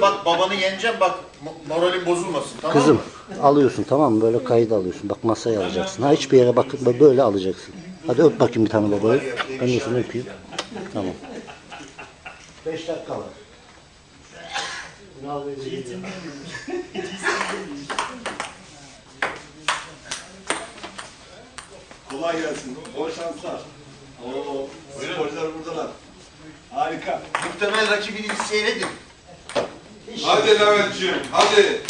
bak babanı yeneceğim bak mo- moralin bozulmasın tamam Kızım mı? alıyorsun tamam mı? Böyle kayıt alıyorsun. Bak masaya alacaksın. Ha hiçbir yere bakıp böyle alacaksın. Hadi öp bakayım bir tane babayı. Ben de seni öpeyim. Tamam. 5 dakika var. Ünal Bey de geliyor. Kolay gelsin. Bol şanslar. Oo, sporcular buradalar. Harika. Muhtemel rakibinizi seyredin. Hadi Levent'ciğim, hadi.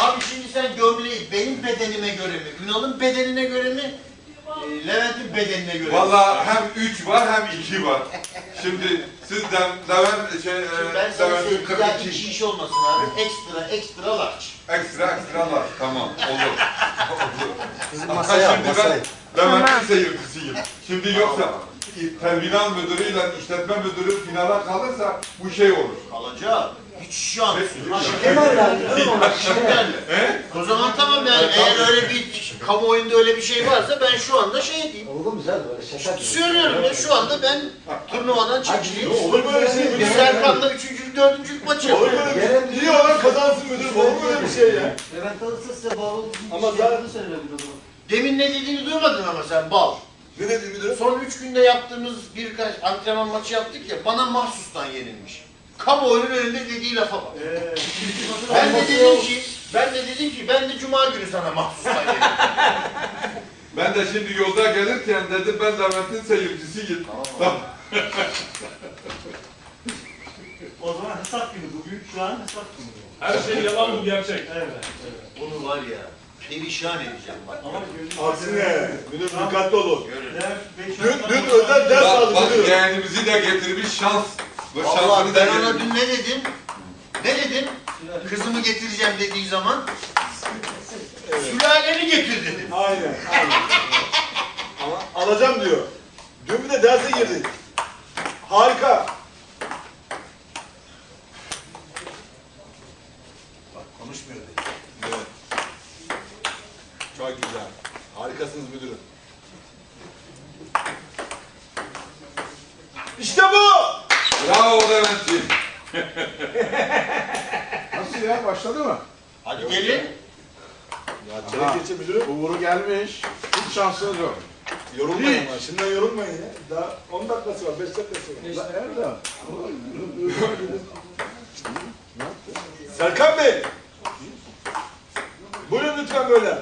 Abi şimdi sen gömleği benim bedenime göre mi, Ünal'ın bedenine göre mi, e, Levent'in bedenine göre mi? Vallahi hem üç var hem iki var. Şimdi sizden Levent şey, e, Şimdi ben sana Levent'in söyleyeyim, bir daha 42 iki iş olmasın abi. Ekstra, ekstra large. ekstra ekstralar. Tamam, olur. Kızım Ama masaya al şimdi masaya. ben Levent'in seyircisiyim. Şimdi yoksa terminal müdürüyle işletme müdürü finala kalırsa bu şey olur. Kalacak. Hiç şans. Öğrendi? Yani. O zaman tamam yani eğer öyle bir kamuoyunda öyle bir şey varsa ben şu anda şey diyeyim. Oğlum güzel böyle şaka. Söylüyorum ya şu anda ben turnuvadan çekileyim. Olur böyle şey. Biz Serkan'la üçüncülük, dördüncülük maçı yapıyoruz. Gelen İyi olan kazansın müdür. Olur böyle bir şey ya. Levent alırsa size bağlı Ama zaten- söyleyebilir o zaman. Demin ne dediğini duymadın ama sen bal. Ne dedi müdürüm? Son üç günde yaptığımız birkaç antrenman maçı yaptık ya bana mahsustan yenilmiş. Kamuoyunun önünde dediği lafa bak. ben de dedim ki, ben de dedim ki ben de cuma günü sana mahsustan yenildim. Ben de şimdi yolda gelirken dedim ben Levent'in seyircisiyim. Tamam. O zaman hesap günü bugün şu an hesap günü. Her şey yalan bu gerçek. Evet, evet. Bunu var ya perişan edeceğim bak. Ama. Aksine müdür dikkatli olun. Görün. Dün, dün özel ders Bak, aldı bak müdür. yeğenimizi de getirmiş şans. Vallahi ben ona dün ne dedim? Ne dedim? Kızımı getireceğim dediği zaman sülaleni getir dedim. Aynen. aynen. Ama alacağım diyor. Dün bir de derse girdik. Harika. Bak konuşmuyor dedi. Evet. Çok güzel. Harikasınız müdürüm. İşte bu. Bravo Levent'ciğim. Nasıl ya? Başladı mı? Hadi gelin. Ya çeyrek geçe müdürüm. Uğur'u gelmiş. Hiç şansınız yok. Yorulmayın ama. Şimdiden yorulmayın ya. Daha 10 dakikası var, 5 dakikası var. La Erdem. Serkan Bey. Buyurun lütfen böyle.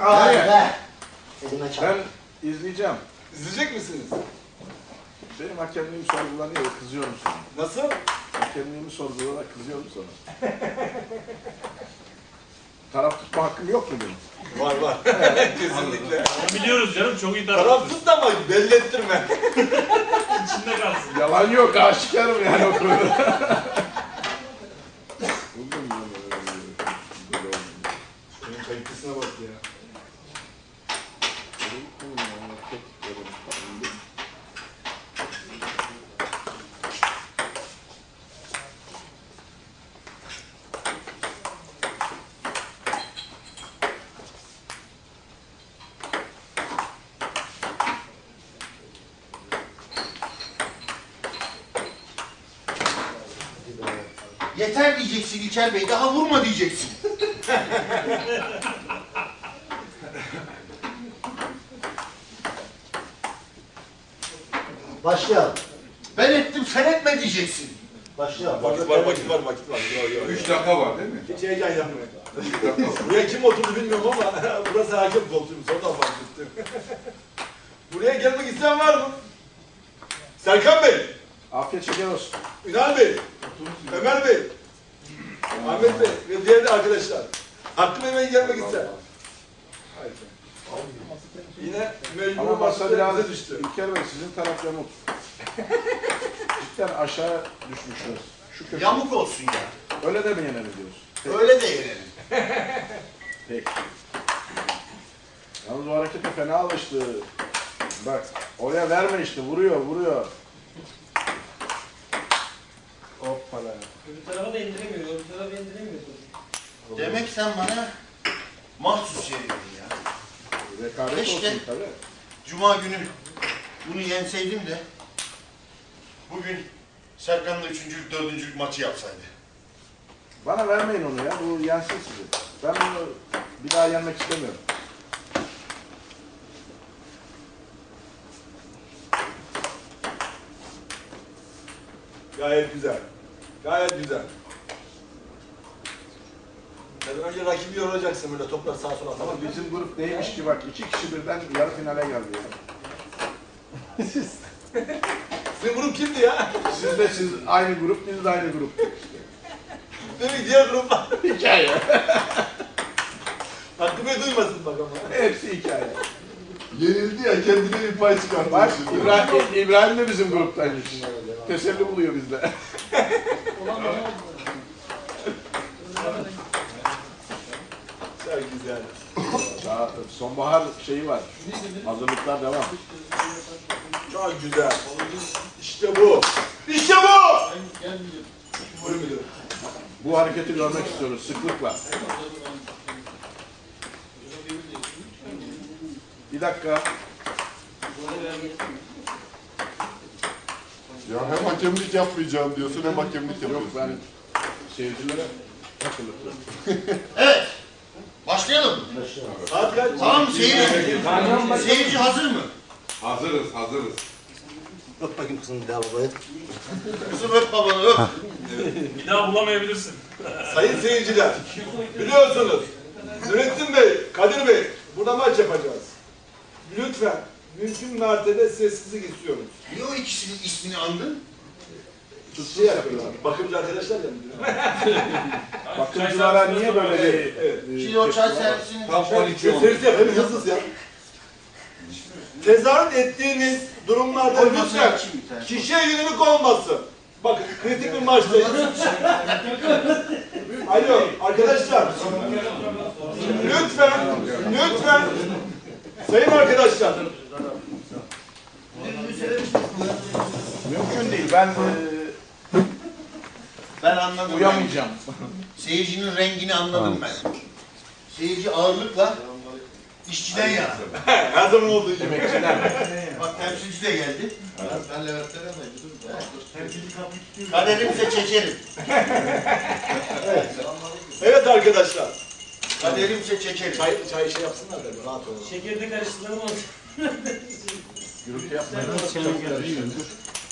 Be. Elime çarp. Ben izleyeceğim. İzleyecek misiniz? Benim hakemliğim sorgulanıyor. Kızıyorum sana. Nasıl? Hakemliğimi sorgulayarak kızıyorum sana. Taraf tutma hakkım yok mu benim? Var var. Kesinlikle. Biliyoruz canım çok iyi taraf. Tarafsız da ama belli ettirme. İçinde kalsın. Yalan yok. Aşikarım yani o konuda. Buldum ben böyle. Benim kayıtlısına bak ya. Yeter diyeceksin İlker Bey. Daha vurma diyeceksin. Başlayalım. Ben ettim sen etme diyeceksin. Başlayalım. Vakit var, vakit var, vakit var. Yo, yo, yo. Üç dakika var değil mi? Hiç heyecan yapmayın. Üç dakika var. Buraya kim oturdu bilmiyorum ama burası hakim koltuğum. Sonradan fark ettim. Buraya gelmek isteyen var mı? Serkan Bey, Afiyet şeker olsun. Ünal Bey, Ömer Bey, Ahmet Bey ve diğer arkadaşlar. Hakkı Mehmet'e gelmek. Harika. Yine mecbur masa biraz düştü. İlker Bey sizin taraf yamuk. Cidden aşağı düşmüşsünüz. Şu köşe. Yamuk olsun ya. Öyle de mi yenebiliyoruz? Öyle de yenelim. Peki. Yalnız o harekete fena alıştı. Bak oraya verme işte vuruyor vuruyor. Hoppala. Öbür tarafa da indiremiyor, öbür tarafa. Demek sen bana mahsus yedin ya. Rekabet Keşke. olsun tabii. Cuma günü bunu yenseydim de bugün Serkan'la üçüncülük, dördüncülük maçı yapsaydı. Bana vermeyin onu ya. Bu yensin sizi. Ben bunu bir daha yenmek istemiyorum. Gayet güzel. Gayet güzel. Sen önce rakibi yoracaksın böyle toplar sağa sola Ama tamam mı? bizim grup neymiş ki bak iki kişi birden yarı finale geldi ya. Sizin grup kimdi ya? Siz de siz aynı grup, biz de aynı grup. Demek ki diğer grup var. Hikaye. Hakkı Bey duymasın bak ama. Hepsi hikaye. Yenildi ya kendine bir pay çıkarttı. Bak İbrahim, İbrahim de bizim gruptaymış. Teselli buluyor bizde. Çok Daha sonbahar şeyi var. Hazırlıklar devam. Çok güzel. İşte bu. İşte bu. Bu hareketi görmek istiyoruz sıklıkla. Bir dakika. Ya hem hakemlik yapmayacağım diyorsun hem hakemlik Yok yapıyorsun. ben seyircilere takılıp. Evet. Başlayalım mı? Saat kaç? Tamam mı? Seyirci, seyirci hazır mı? Hazırız, hazırız. Öp bakayım kızım bir daha babayı. Kızım öp babanı öp. Bir daha bulamayabilirsin. Sayın seyirciler, biliyorsunuz Nurettin Bey, Kadir Bey, burada maç yapacağız. Lütfen, mümkün mertebe sessizlik istiyoruz. Niye o ikisinin ismini andın? Şey yapıyorlar, bakımcı arkadaşlar ya müdürüm. Bakımcılara niye böyle bir... Evet. Şimdi o çay servisini... Tam 12 oldu. Servis yapalım, hızlız ya. Tezahürat ettiğiniz durumlarda lütfen kişiye yönelik olmasın. Bakın kritik bir maçtayız. Alo arkadaşlar. Lütfen, lütfen. Sayın arkadaşlar. Mümkün değil. Ben e, Ben anladım. uyamayacağım. Seyircinin rengini anladım ben. Seyirci ağırlıkla işçiden yana. Her zaman olduğu gibi. Emekçiler. Bak temsilci de geldi. Ben Levent'ten Kaderimize çekerim. Evet arkadaşlar. Kaderimize çekerim. Çay, çay şey yapsınlar da rahat olun. Şekerde karıştıralım onu. Gürültü yapmayın.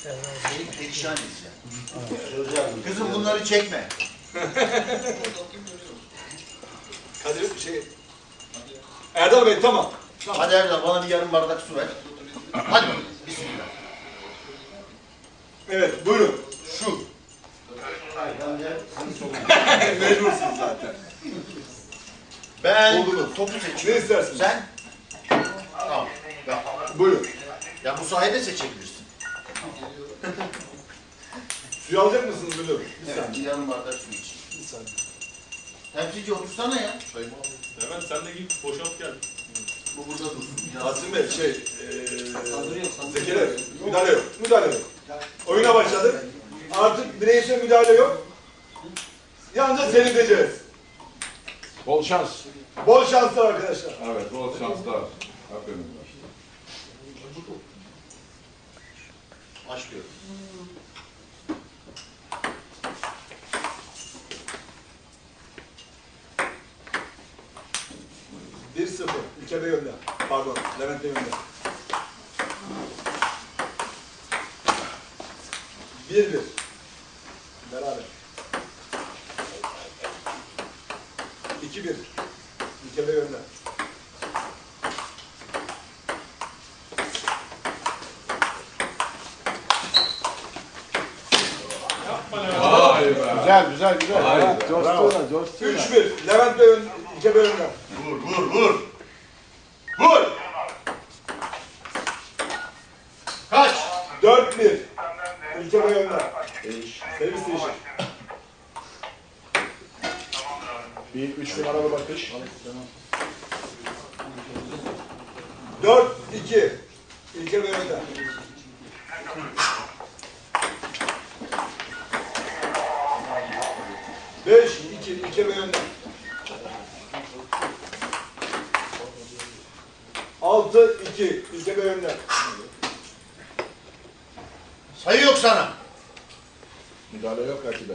Seni perişan edeceğim. Kızım bunları çekme. Kadir şey. Erdal Bey tamam. Hadi Erdal bana bir yarım bardak su ver. Hadi bakalım. Bismillah. Evet buyurun. Şu. Mecbursunuz zaten. Ben Buldunuz. topu Ne seçiyorum. istersiniz? Sen? Tamam. Ben. Buyurun. Ya bu sayede seçebilirsin. Suyu alacak mısınız müdür? Bir Evet, saniye. bir yarım bardak su iç. Bir saniye. Temsilci otursana ya. Hemen sen de git boşalt gel. Bu burada dursun. Asim Bey şey, eee Zekeriya Bey, müdahale yok, müdahale yok. Oyuna başladık. Artık bireysel müdahale yok. Yalnızca seyredeceğiz. Bol şans. Bol şanslar arkadaşlar. Evet, bol şanslar. Aferin. Başlıyorum. Bir sıfır. İlke Bey önde. Pardon, Levent Bey. Bir bir. Beraber. İki bir. İlke Bey önde. Vay be. Güzel güzel güzel. Vay Ha, be, Coştuğuna coştuğuna. Üç bir. Levent Bey. İlke Bey önde. Vur vur vur. Vur. Kaç? Dört bir. İlke Bey önde. Servis değişir. Bir üç numaralı bakış. Dört iki. İlke Bey önde. Beş iki. İlke önde. Altı iki. İlke Bey önde. Sayı yok sana. Müdahale yok rakibe.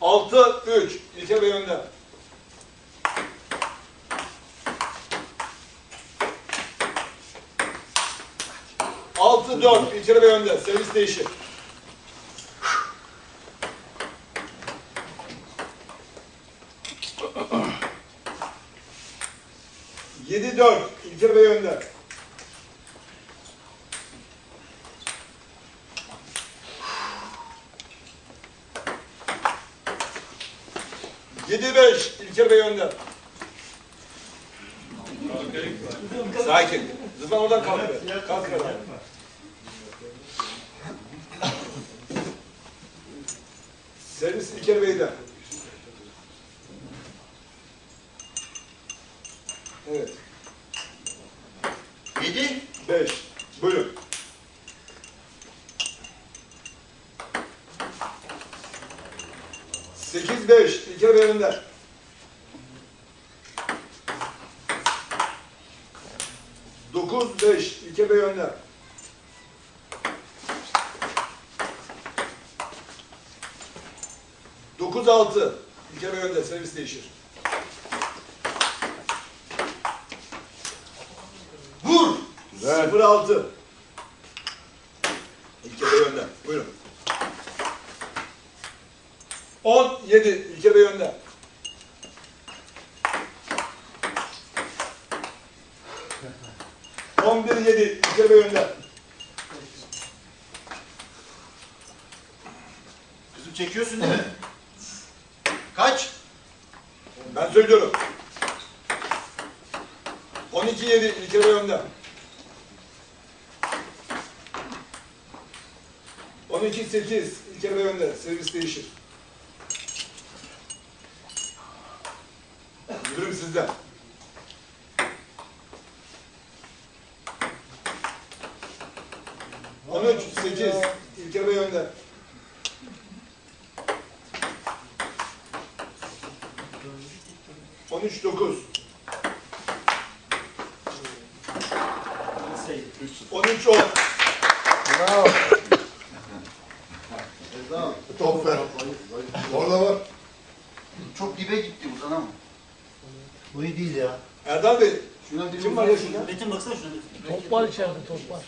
6-3. İlker Bey önde. Altı dört. İlker Bey önde. Servis değişir. Yedi dört. İlker Bey önde. Yedi beş. İlker Bey önde. Sakin. Rıdvan oradan kalk be. Kalk be. 5. Buyurun. Sekiz beş, İlker önünde. Dokuz beş, İlker Bey önde. Dokuz altı, İlker Bey önde, servis değişir. Sıfır altı. İlker Bey önde. Buyurun. On yedi. İlker Bey önde. On bir yedi. İlker Bey önde. Kızım çekiyorsun değil mi? Kaç? Ben söylüyorum. On iki yedi. İlker Bey önde. On iki sekiz. İlker Bey önde. Servis değişir. Müdürüm sizden. On üç sekiz. İlker. On üç dokuz. On üç. Top ver. Orada var. Çok dibe gitti bu sana mı? Bu iyi değil ya. Erdal Bey, Şuna kim var ya şurada? Metin baksana şuna. Top var içeride top var.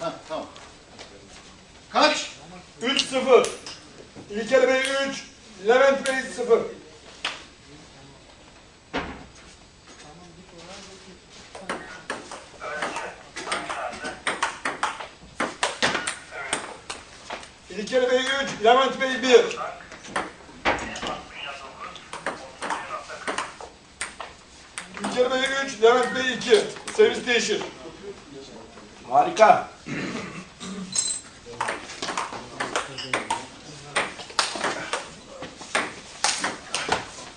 Ha, tamam. Kaç? 3-0. İlker Bey 3, Levent Bey 0. İlker Bey 3, 1. İlker Bey 3, Levent Bey 2. Servis değişir. Harika.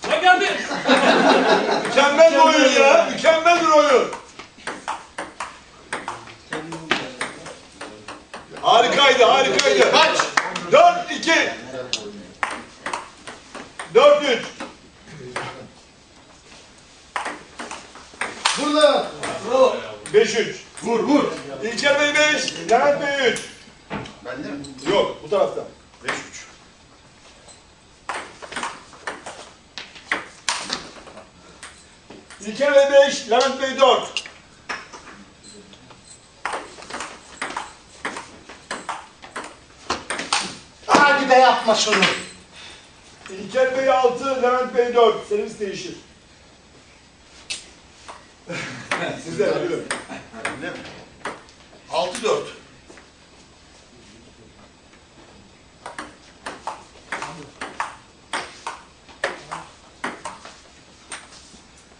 Ne geldi? Mükemmel bir oyun ya. Mükemmel bir oyun. Harikaydı, harikaydı. Kaç? 4-2. 4-3. Burada. 5-3. Vur vur. İlker Bey 5, Levent Bey 3. Bende mi? Yok, bu tarafta. 5-3. İlker Bey 5, Levent Bey 4. Hadi be yapma şunu. İlker Bey 6, Levent Bey 4. Servis değişir. Size buyurun. Bende mi? 6-4.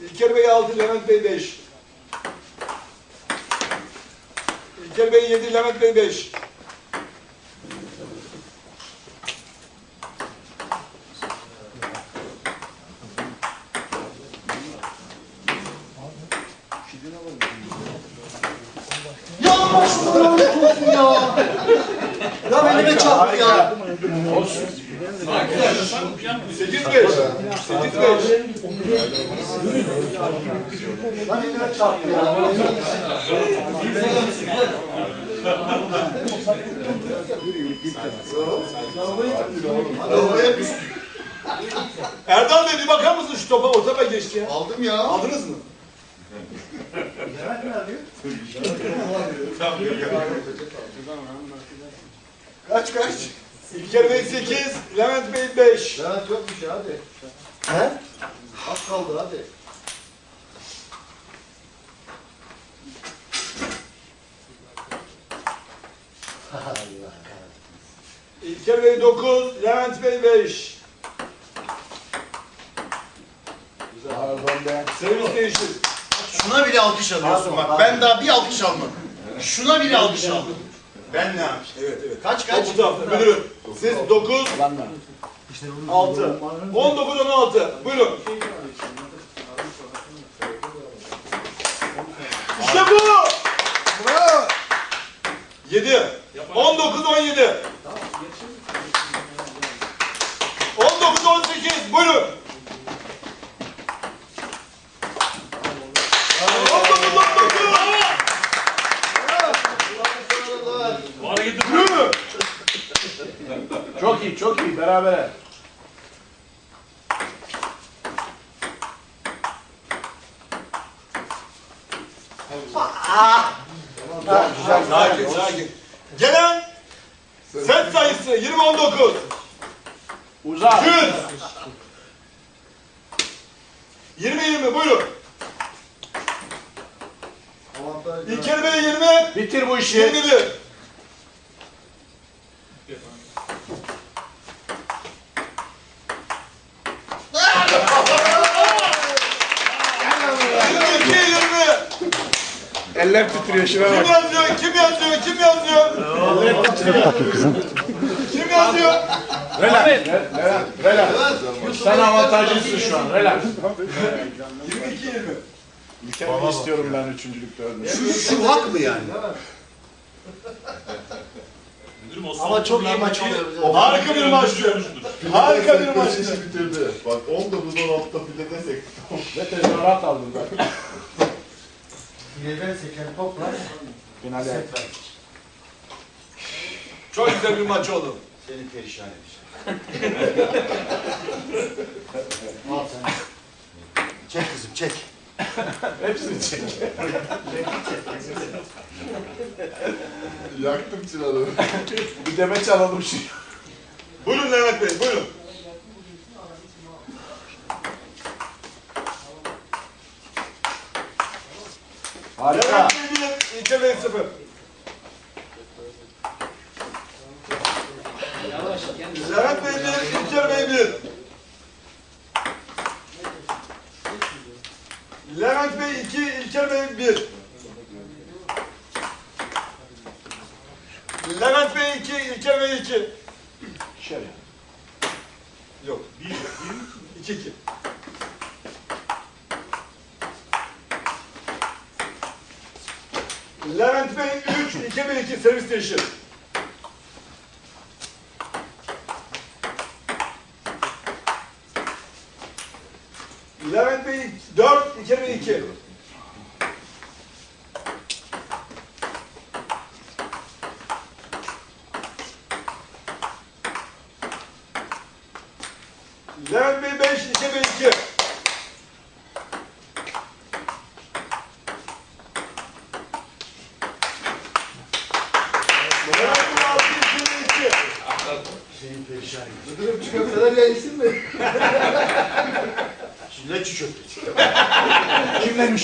İlker Bey 6, Levent Bey 5. İlker Bey 7, Levent Bey 5. Yapma şunu lanet olsun ya. Ya elime çarptı ya. Olsun. Sekiz beş. Sekiz beş. Lan eline çarptı ya. Lavaboya düştü. Erdal Bey bir bakar mısın şu topa? O topa geçti ya. Aldım ya. Aldınız mı? Kaç kaç? İlker Bey 8, Levent Bey 5. Levent yok bir şey hadi. He? Az kaldı hadi. Allah. İlker Bey 9, Levent Bey 5. Pardon be. Servis değişir. Şuna bile alkış alıyorsun bak. Ben daha bir alkış almadım. Şuna bile alkış aldım. Ben ne yapayım? Evet evet. Kaç kaç? Bu tarafta müdürüm. Siz 9, Lan ben. 6. 19, 16. Buyurun. İşte bu. Bravo. 7. 19, 17. 19, 18. Buyurun. 19, 19. Bu hareketi Yürü. Berabere. Sakin, sakin. Gelen set sayısı 20, 19. Uzak. 100. 20, 20 buyurun. İlker Bey 20, Bitir bu işi. 21. Yirmi iki, yirmi. Eller titriyor şuna Kim bak. yazıyor? Kim yazıyor? Kim yazıyor? Bakayım kızım. Kim yazıyor? Relax. Relax. Relax. Sen avantajlısın şu an. Relax. 22 20. Mükemmel istiyorum ben üçüncülükte ölmeyi. Şu, şu hak mı yani? müdürüm o Ama çok iyi maç oluyor. o Harika bir maçtı. Harika bir maçtı. bitirdi. Bak 19-16'da bile desek. Ve tezahürat aldım ben. Fileden seken topla. Finale. Çok güzel bir maç oldu. Seni perişan edeceğim. Al sen. Çek kızım çek. Hepsini çek. Yaktım çıraları. Bir demeç alalım şu. Buyurun Levent Bey, buyurun. Harika. Levent Bey 1, İlker Bey 0. Levent Bey 1, İlker Bey 1. Levent Bey 2, İlker Bey 1. Levent Bey 2, İlker Bey 2. Şöyle. Yok. 1, 2, 2. Levent Bey 3 2002 servis station. Levent Bey 4 2002. Levent Bey 5 2002.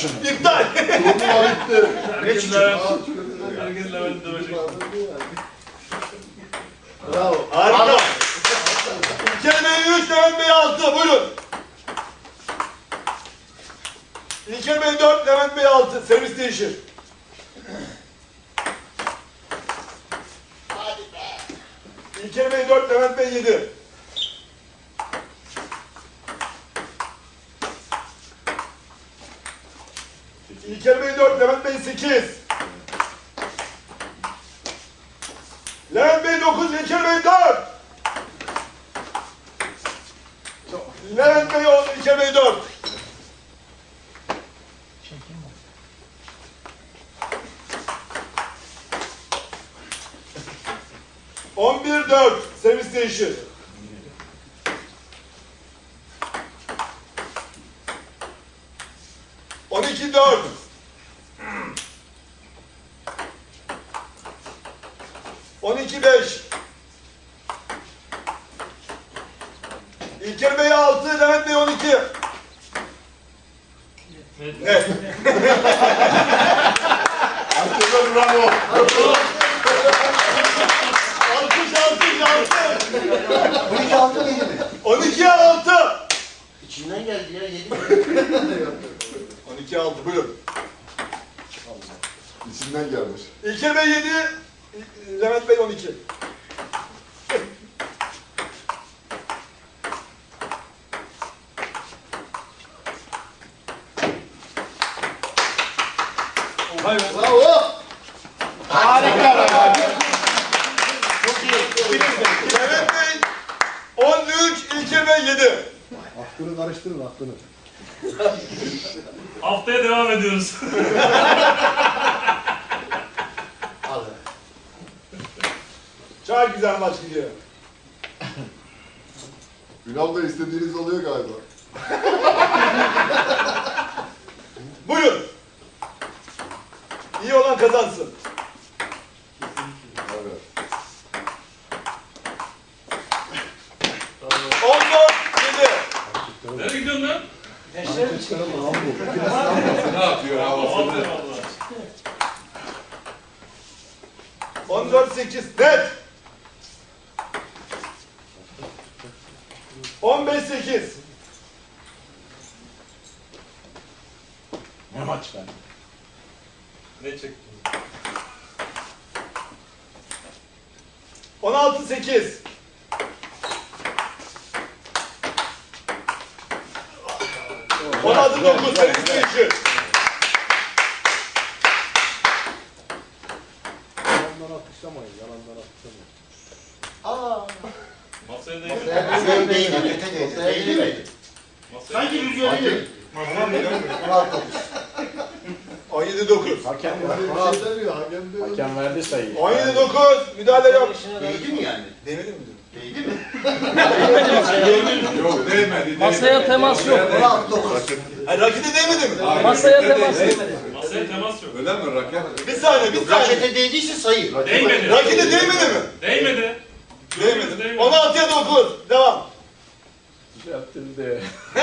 Onu? İptal. Ne çiğ köfte? Herkes Levent'i dövecek. Bravo. Harika. İlker Bey 3, Levent Bey 6. Buyurun. İlker Bey 4, Levent Bey 6. Servis değişir. İlker Bey 4, Levent Bey 7. İlker Bey 4, Levent Bey 8. Levent Bey 9, İlker Bey 4. Levent Bey 10, İlker Bey 4. On bir dört servis değişir. On iki dört. On iki beş. İlker Bey 6, Levent Bey 12. Evet. Herkese bravo. Alkış, alkış, alkış. Bu iki altı değil mi? 12 6. İçinden geldi ya yedi. 12 6 buyurun. İçinden gelmiş. İlker Bey 7, Levent Bey 12. Bravo. Levent Bey 13, 7. Aklını karıştırın aklını. Haftaya devam ediyoruz. Al. Çok güzel gidiyor. Ünal da istediğiniz oluyor galiba. Buyurun. İyi olan kazansın. Evet. 14 7. Nereye gidiyorsun lan? Ne yapıyor havasını? Vallahi vallahi. 14 8 net. 15 8. Ne maç ben? Ne çektin? 16 8. 16 9 servis değişir. Yalandan atışlamayın, yalandan atışlamayın. Aa. Masaya değdi. Değdi, değdi, değdi, değdi, değdi. Masaya Sanki rüzgar değil. 17 9. Hakem Hakem verdi sayıyı. 17 9 müdahale yok. Değdi mi yani? Demedi mi? Değdi mi? Yok değmedi. Masaya temas yok. Rakete değmedi mi? Masaya temas yok. Masaya temas yok. Öyle mi raket? Bir saniye bir saniye. Rakete değdiyse sayı. Değmedi. Rakete değmedi mi? Değmedi. Değmedi. Değmedi. 16'ya 9. Devam. Düzelttildi.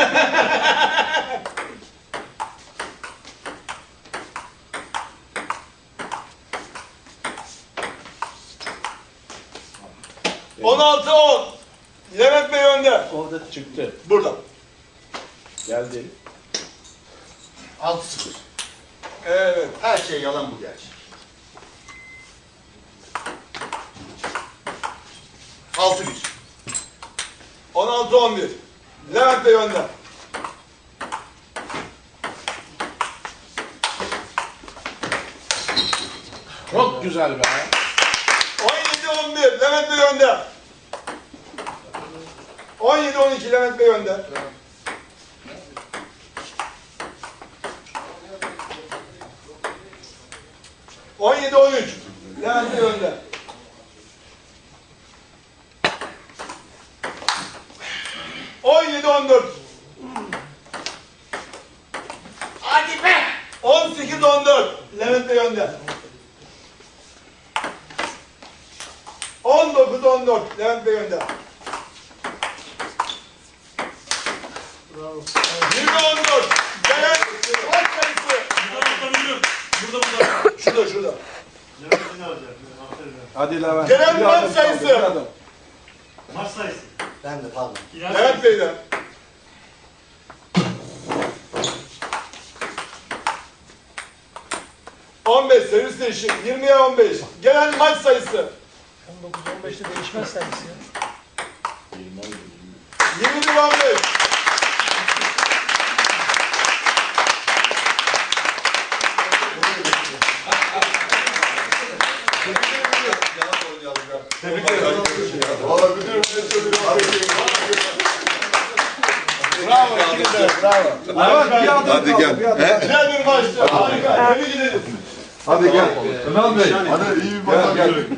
On 16 10. Levent Bey önde. Orada çıktı. Burada. Geldi. 6-0. Evet. Her şey yalan bu gerçek. 6-1. 16 11. Levent Bey önde. Çok güzel be. 17 11. Levent Bey önde. 17 12 Levent Bey önde. On yedi on üç. Levent Bey önde. On yedi on dört. Hadi be! On sekiz on dört. Levent Bey önde. On dokuz on dört. Levent Bey önde. Yirmi on dört. Levent maç sayısı. Burada burada müdürüm. Burada burada. Şurada şurada. Nefesini alacak. Aferin. Hadi Levent. Gelen Bir maç adım sayısı. bir adım. Maç sayısı. Ben de pardon. İlan Levent Bey'den. On beş servis değişik. 20'ye 15. Gelen maç sayısı. 19-15'te değişmez servisi ya. 21 15. Valla müdürüm Bravo. Bravo. Adım Hadi gel. Güzel bir maçtı. Harika. Tebrik. Hadi gel. Ünal Bey. Hadi iyi bir.